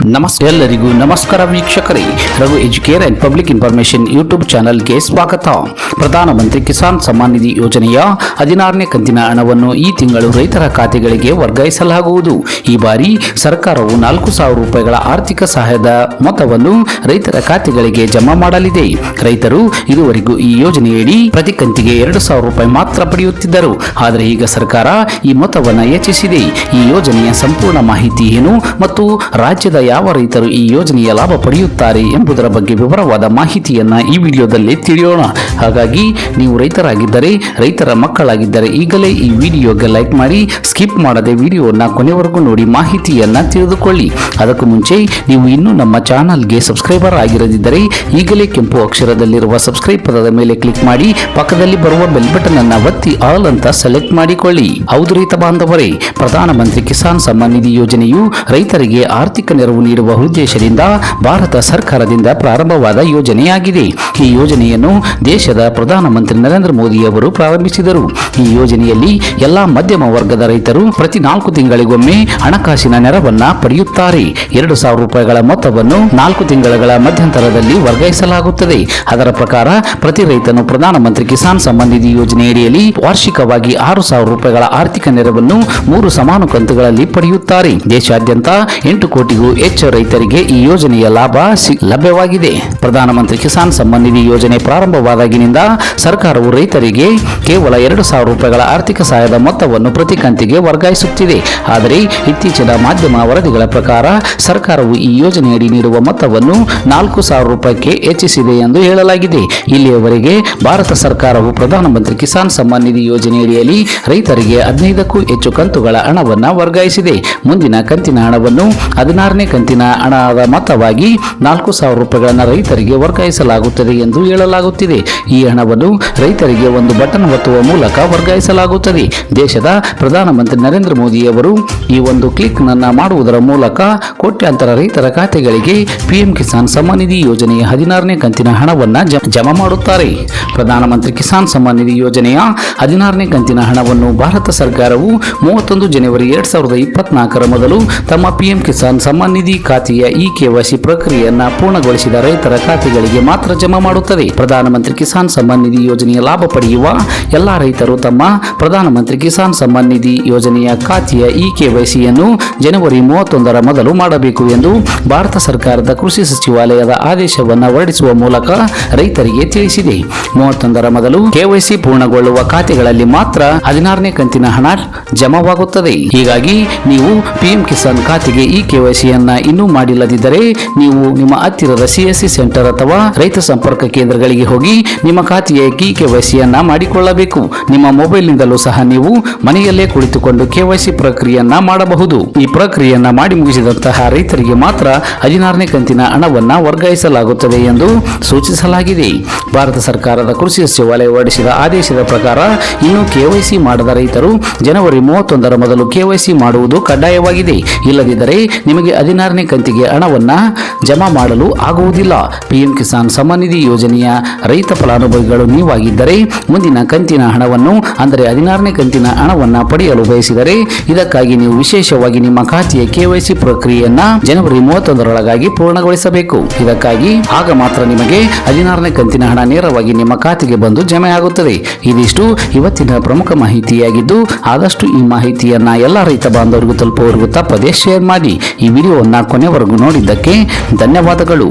ನಮಸ್ತೆ ಎಲ್ಲರಿಗೂ ನಮಸ್ಕಾರ ವೀಕ್ಷಕರೇ. Raghu educare and public information YouTube ಚಾನಲ್ಗೆ ಸ್ವಾಗತ. ಪ್ರಧಾನಮಂತ್ರಿ ಕಿಸಾನ್ ಸಮ್ಮಾನ್ ನಿಧಿ ಯೋಜನೆಯ ಹದಿನಾರನೇ ಕಂತಿನ ಹಣವನ್ನು ಈ ತಿಂಗಳು ರೈತರ ಖಾತೆಗಳಿಗೆ ವರ್ಗಾಯಿಸಲಾಗುವುದು. ಈ ಬಾರಿ ಸರ್ಕಾರವು ನಾಲ್ಕು ಸಾವಿರ ರೂಪಾಯಿಗಳ ಆರ್ಥಿಕ ಸಹಾಯದ ಮೊತ್ತವನ್ನು ರೈತರ ಖಾತೆಗಳಿಗೆ ಜಮಾ ಮಾಡಲಿದೆ. ರೈತರು ಇದುವರೆಗೂ ಈ ಯೋಜನೆಯಡಿ ಪ್ರತಿ ಕಂತಿಗೆ ಎರಡು ಸಾವಿರ ರೂಪಾಯಿ ಮಾತ್ರ ಪಡೆಯುತ್ತಿದ್ದರು. ಆದರೆ ಈಗ ಸರ್ಕಾರ ಈ ಮೊತ್ತವನ್ನು ಹೆಚ್ಚಿಸಿದೆ. ಈ ಯೋಜನೆಯ ಸಂಪೂರ್ಣ ಮಾಹಿತಿ ಏನು ಮತ್ತು ರಾಜ್ಯದ ಯಾವ ರೈತರು ಈ ಯೋಜನೆಯ ಲಾಭ ಪಡೆಯುತ್ತಾರೆ ಎಂಬುದರ ಬಗ್ಗೆ ವಿವರವಾದ ಮಾಹಿತಿಯನ್ನ ಈ ವಿಡಿಯೋದಲ್ಲಿ ತಿಳಿಯೋಣ. ಹಾಗಾಗಿ ನೀವು ರೈತರಾಗಿದ್ದರೆ, ರೈತರ ಮಕ್ಕಳಾಗಿದ್ದರೆ ಈಗಲೇ ಈ ವಿಡಿಯೋಗೆ ಲೈಕ್ ಮಾಡಿ, ಸ್ಕಿಪ್ ಮಾಡದೆ ವಿಡಿಯೋನ ಕೊನೆವರೆಗೂ ನೋಡಿ ಮಾಹಿತಿಯನ್ನ ತಿಳಿದುಕೊಳ್ಳಿ. ಅದಕ್ಕೂ ಮುಂಚೆ ನೀವು ಇನ್ನೂ ನಮ್ಮ ಚಾನಲ್ಗೆ ಸಬ್ಸ್ಕ್ರೈಬರ್ ಆಗಿರದಿದ್ದರೆ ಈಗಲೇ ಕೆಂಪು ಅಕ್ಷರದಲ್ಲಿರುವ ಸಬ್ಸ್ಕ್ರೈಬ್ ಪದದ ಮೇಲೆ ಕ್ಲಿಕ್ ಮಾಡಿ, ಪಕ್ಕದಲ್ಲಿ ಬರುವ ಬೆಲ್ ಬಟನ್ ಅನ್ನು ಒತ್ತಿ ಆಲ್ ಅಂತ ಸೆಲೆಕ್ಟ್ ಮಾಡಿಕೊಳ್ಳಿ. ಹೌದು ರೈತ ಬಾಂಧವರೇ ಪ್ರಧಾನಮಂತ್ರಿ ಕಿಸಾನ್ ಸಮ್ಮಾನ್ ನಿಧಿ ಯೋಜನೆಯು ರೈತರಿಗೆ ಆರ್ಥಿಕ ನೆರವು ನೀಡುವ ಉದ್ದೇಶದಿಂದ ಭಾರತ ಸರ್ಕಾರದಿಂದ ಪ್ರಾರಂಭವಾದ ಯೋಜನೆಯಾಗಿದೆ. ಈ ಯೋಜನೆಯನ್ನು ದೇಶದ ಪ್ರಧಾನಮಂತ್ರಿ ನರೇಂದ್ರ ಮೋದಿ ಅವರು ಪ್ರಾರಂಭಿಸಿದರು. ಈ ಯೋಜನೆಯಲ್ಲಿ ಎಲ್ಲಾ ಮಧ್ಯಮ ವರ್ಗದ ರೈತರು ಪ್ರತಿ ನಾಲ್ಕು ತಿಂಗಳಿಗೊಮ್ಮೆ ಹಣಕಾಸಿನ ನೆರವನ್ನ ಪಡೆಯುತ್ತಾರೆ. ಎರಡು ಸಾವಿರ ರೂಪಾಯಿಗಳ ಮೊತ್ತವನ್ನು ನಾಲ್ಕು ತಿಂಗಳ ಮಧ್ಯಂತರದಲ್ಲಿ ವರ್ಗಾಯಿಸಲಾಗುತ್ತದೆ. ಅದರ ಪ್ರಕಾರ ಪ್ರತಿ ರೈತನು ಪ್ರಧಾನಮಂತ್ರಿ ಕಿಸಾನ್ ಸಮ್ಮಾನ್ ನಿಧಿ ಯೋಜನೆಯಡಿಯಲ್ಲಿ ವಾರ್ಷಿಕವಾಗಿ ಆರು ಸಾವಿರ ರೂಪಾಯಿಗಳ ಆರ್ಥಿಕ ನೆರವನ್ನು ಮೂರು ಸಮಾನ ಕಂತುಗಳಲ್ಲಿ ಪಡೆಯುತ್ತಾರೆ. ದೇಶಾದ್ಯಂತ ಎಂಟು ಕೋಟಿಗೂ ಹೆಚ್ಚು ರೈತರಿಗೆ ಈ ಯೋಜನೆಯ ಲಾಭ ಲಭ್ಯವಾಗಿದೆ. ಪ್ರಧಾನಮಂತ್ರಿ ಕಿಸಾನ್ ಸಮ್ಮಾನ್ ನಿಧಿ ಯೋಜನೆ ಪ್ರಾರಂಭವಾದಾಗಿನಿಂದ ಸರ್ಕಾರವು ರೈತರಿಗೆ ಕೇವಲ ಎರಡು ಸಾವಿರ ರೂಪಾಯಿಗಳ ಆರ್ಥಿಕ ಸಹಾಯದ ಮೊತ್ತವನ್ನು ಪ್ರತಿ ಕಂತಿಗೆ ವರ್ಗಾಯಿಸುತ್ತಿದೆ. ಆದರೆ ಇತ್ತೀಚಿನ ಮಾಧ್ಯಮ ವರದಿಗಳ ಪ್ರಕಾರ ಸರ್ಕಾರವು ಈ ಯೋಜನೆಯಡಿ ನೀಡುವ ಮೊತ್ತವನ್ನು ನಾಲ್ಕು ಸಾವಿರ ರೂಪಾಯಿಗೆ ಹೆಚ್ಚಿಸಿದೆ ಎಂದು ಹೇಳಲಾಗಿದೆ. ಇಲ್ಲಿಯವರೆಗೆ ಭಾರತ ಸರ್ಕಾರವು ಪ್ರಧಾನಮಂತ್ರಿ ಕಿಸಾನ್ ಸಮ್ಮಾನ್ ನಿಧಿ ಯೋಜನೆಯಡಿಯಲ್ಲಿ ರೈತರಿಗೆ ಹದಿನೈದಕ್ಕೂ ಹೆಚ್ಚು ಕಂತುಗಳ ಹಣವನ್ನು ವರ್ಗಾಯಿಸಿದೆ. ಮುಂದಿನ ಕಂತಿನ ಹಣವನ್ನು ಹದಿನಾರನೇ ಕಂತಿನ ಹಣದ ಮೊತ್ತವಾಗಿ ನಾಲ್ಕು ಸಾವಿರ ರೂಪಾಯಿಗಳನ್ನು ರೈತರಿಗೆ ವರ್ಗಾಯಿಸಲಾಗುತ್ತದೆ ಎಂದು ಹೇಳಲಾಗುತ್ತಿದೆ. ಈ ಹಣವನ್ನು ರೈತರಿಗೆ ಒಂದು ಬಟನ್ ಒತ್ತುವ ಮೂಲಕ ವರ್ಗಾಯಿಸಲಾಗುತ್ತದೆ. ದೇಶದ ಪ್ರಧಾನಮಂತ್ರಿ ನರೇಂದ್ರ ಮೋದಿಯವರು ಈ ಒಂದು ಕ್ಲಿಕ್ ನನ್ನ ಮಾಡುವುದರ ಮೂಲಕ ಕೋಟ್ಯಾಂತರ ರೈತರ ಖಾತೆಗಳಿಗೆ ಪಿಎಂ ಕಿಸಾನ್ ಸಮ್ಮಾನ್ ನಿಧಿ ಯೋಜನೆಯ ಹದಿನಾರನೇ ಕಂತಿನ ಹಣವನ್ನು ಜಮಾ ಮಾಡುತ್ತಾರೆ. ಪ್ರಧಾನಮಂತ್ರಿ ಕಿಸಾನ್ ಸಮ್ಮಾನ್ ನಿಧಿ ಯೋಜನೆಯ ಹದಿನಾರನೇ ಕಂತಿನ ಹಣವನ್ನು ಭಾರತ ಸರ್ಕಾರವು ಮೂವತ್ತೊಂದು ಜನವರಿ ಎರಡ್ ಸಾವಿರದ ಇಪ್ಪತ್ನಾಲ್ಕರ ಮೊದಲು ತಮ್ಮ ಪಿಎಂ ಕಿಸಾನ್ ಸಮ್ಮಾನ್ ನಿಧಿ ಖಾತೆಯ ಇ ಕೆವೈಸಿ ಪ್ರಕ್ರಿಯೆಯನ್ನು ಪೂರ್ಣಗೊಳಿಸಿದ ರೈತರ ಖಾತೆಗಳಿಗೆ ಮಾತ್ರ ಜಮಾ ಮಾಡುತ್ತದೆ. ಪ್ರಧಾನಮಂತ್ರಿ ಕಿಸಾನ್ ಸಮ್ಮಾನ್ ನಿಧಿ ಯೋಜನೆಯ ಲಾಭ ಪಡೆಯುವ ಎಲ್ಲಾ ರೈತರು ತಮ್ಮ ಪ್ರಧಾನಮಂತ್ರಿ ಕಿಸಾನ್ ಸಮ್ಮಾನ್ ನಿಧಿ ಯೋಜನೆಯ ಖಾತೆಯ ಇ ಕೆವೈಸಿಯನ್ನು ಜನವರಿ ಮೂವತ್ತೊಂದರ ಮೊದಲು ಮಾಡಬೇಕು ಎಂದು ಭಾರತ ಸರ್ಕಾರದ ಕೃಷಿ ಸಚಿವಾಲಯದ ಆದೇಶವನ್ನು ಹೊರಡಿಸುವ ಮೂಲಕ ರೈತರಿಗೆ ತಿಳಿಸಿದೆ. ಮೂವತ್ತೊಂದರ ಮೊದಲು ಕೆವೈಸಿ ಪೂರ್ಣಗೊಳ್ಳುವ ಖಾತೆಗಳಲ್ಲಿ ಮಾತ್ರ ಹದಿನಾರನೇ ಕಂತಿನ ಹಣ ಜಮಾವಾಗುತ್ತದೆ. ಹೀಗಾಗಿ ನೀವು ಪಿಎಂ ಕಿಸಾನ್ ಖಾತೆಗೆ ಈ ಕೆವೈಸಿಯನ್ನ ಇನ್ನೂ ಮಾಡಿಲ್ಲದಿದ್ದರೆ ನೀವು ನಿಮ್ಮ ಹತ್ತಿರದ ಸಿಎಸ್ಸಿ ಸೆಂಟರ್ ಅಥವಾ ರೈತ ಸಂಪರ್ಕ ಕೇಂದ್ರಗಳಿಗೆ ಹೋಗಿ ನಿಮ್ಮ ಖಾತೆಯ ಕಿ ಕೆವೈಸಿಯನ್ನ ಮಾಡಿಕೊಳ್ಳಬೇಕು. ನಿಮ್ಮ ಮೊಬೈಲ್ನಿಂದಲೂ ಸಹ ನೀವು ಮನೆಯಲ್ಲೇ ಕುಳಿತುಕೊಂಡು ಕೆವೈಸಿ ಪ್ರಕ್ರಿಯೆಯನ್ನ ಮಾಡಬಹುದು. ಈ ಪ್ರಕ್ರಿಯೆಯನ್ನ ಮಾಡಿ ಮುಗಿಸಿದಂತಹ ರೈತರಿಗೆ ಮಾತ್ರ ಹದಿನಾರನೇ ಕಂತಿನ ಹಣವನ್ನ ವರ್ಗಾಯಿಸಲಾಗುತ್ತದೆ ಎಂದು ಸೂಚಿಸಲಾಗಿದೆ. ಭಾರತ ಸರ್ಕಾರದ ಕೃಷಿ ಸಚಿವಾಲಯ ಹೊರಡಿಸಿದ ಆದೇಶದ ಪ್ರಕಾರ ಇನ್ನು ಕೆವೈಸಿ ಮಾಡದ ರೈತರು ಜನವರಿ ಮೂವತ್ತೊಂದರ ಮೊದಲು ಕೆವೈಸಿ ಮಾಡುವುದು ಕಡ್ಡಾಯವಾಗಿದೆ. ಇಲ್ಲದಿದ್ದರೆ ನಿಮಗೆ ಹದಿನಾರನೇ ಕಂತಿಗೆ ಹಣವನ್ನ ಜಮಾ ಮಾಡಲು ಆಗುವುದಿಲ್ಲ. ಪಿಎಂ ಕಿಸಾನ್ ಸಮ್ಮಾನ್ ನಿಧಿ ಯೋಜನೆಯ ರೈತ ಫಲಾನುಭವಿಗಳು ನೀವಾಗಿದ್ದರೆ ಮುಂದಿನ ಕಂತಿನ ಹಣವನ್ನು, ಅಂದರೆ ಹದಿನಾರನೇ ಕಂತಿನ ಹಣವನ್ನು ಪಡೆಯಲು ಬಯಸಿದರೆ ಇದಕ್ಕಾಗಿ ನೀವು ವಿಶೇಷವಾಗಿ ನಿಮ್ಮ ಖಾತೆಯ ಕೆವೈಸಿ ಪ್ರಕ್ರಿಯೆಯನ್ನ ಜನವರಿ ಮೂವತ್ತೊಂದರೊಳಗಾಗಿ ಪೂರ್ಣಗೊಳಿಸಬೇಕು. ಇದಕ್ಕಾಗಿ ಆಗ ಮಾತ್ರ ನಿಮಗೆ ಹದಿನಾರನೇ ಕಂತಿನ ಹಣ ನೇರವಾಗಿ ನಿಮ್ಮ ಖಾತೆಗೆ ಬಂದು ಜಮೆ ಆಗುತ್ತದೆ. ಇದಿಷ್ಟು ಇವತ್ತಿನ ಪ್ರಮುಖ ಮಾಹಿತಿಯಾಗಿದ್ದು, ಆದಷ್ಟು ಈ ಮಾಹಿತಿಯನ್ನ ಎಲ್ಲ ರೈತ ಬಾಂಧವರಿಗೂ ತಲುಪುವವರೆಗೂ ತಪ್ಪದೇ ಶೇರ್ ಮಾಡಿ. ಈ ವಿಡಿಯೋವನ್ನು ಕೊನೆವರೆಗೂ ನೋಡಿದ್ದಕ್ಕೆ ಧನ್ಯವಾದಗಳು.